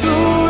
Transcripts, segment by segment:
to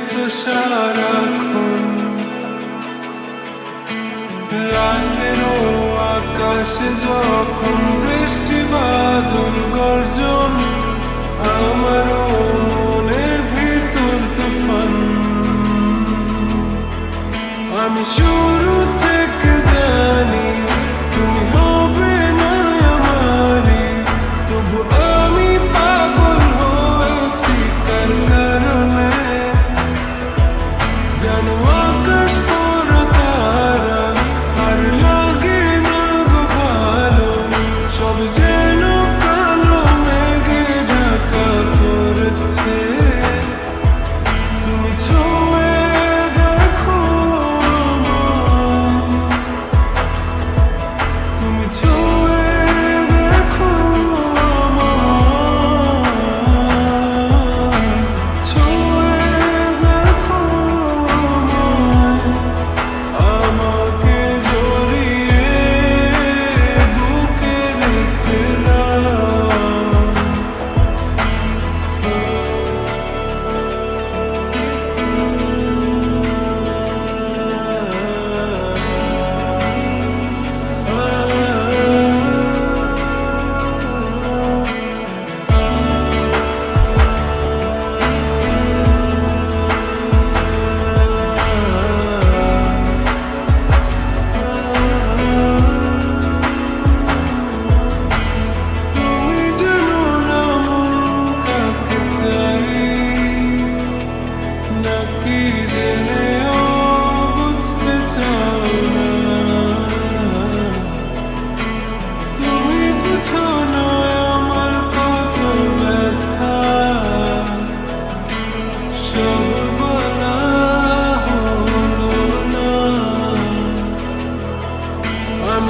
গেছো সারাক্ষণ আকাশে যখন বৃষ্টি বাদল গর্জন আমারও মনের ভিতর তুফান। আমি শুরুতে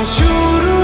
konuşurum.